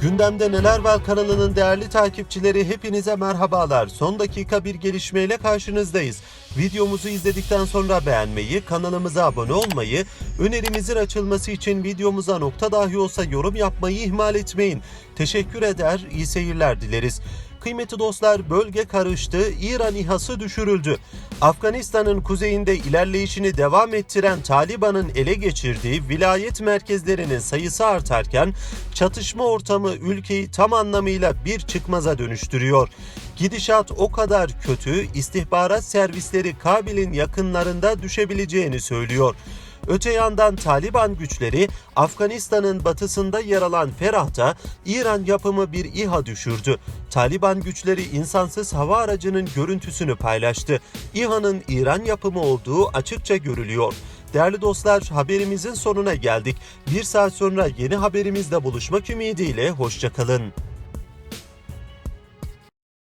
Gündemde Neler Var kanalının değerli takipçileri hepinize merhabalar. Son dakika bir gelişmeyle karşınızdayız. Videomuzu izledikten sonra beğenmeyi, kanalımıza abone olmayı, önerimizin açılması için videomuza nokta dahi olsa yorum yapmayı ihmal etmeyin. Teşekkür eder, iyi seyirler dileriz. Kıymetli dostlar bölge karıştı, İran İHA'sı düşürüldü. Afganistan'ın kuzeyinde ilerleyişini devam ettiren Taliban'ın ele geçirdiği vilayet merkezlerinin sayısı artarken çatışma ortamı ülkeyi tam anlamıyla bir çıkmaza dönüştürüyor. Gidişat o kadar kötü, istihbarat servisleri Kabil'in yakınlarında düşebileceğini söylüyor. Öte yandan Taliban güçleri Afganistan'ın batısında yer alan Ferah'ta İran yapımı bir İHA düşürdü. Taliban güçleri insansız hava aracının görüntüsünü paylaştı. İHA'nın İran yapımı olduğu açıkça görülüyor. Değerli dostlar haberimizin sonuna geldik. Bir saat sonra yeni haberimizde buluşmak ümidiyle hoşçakalın.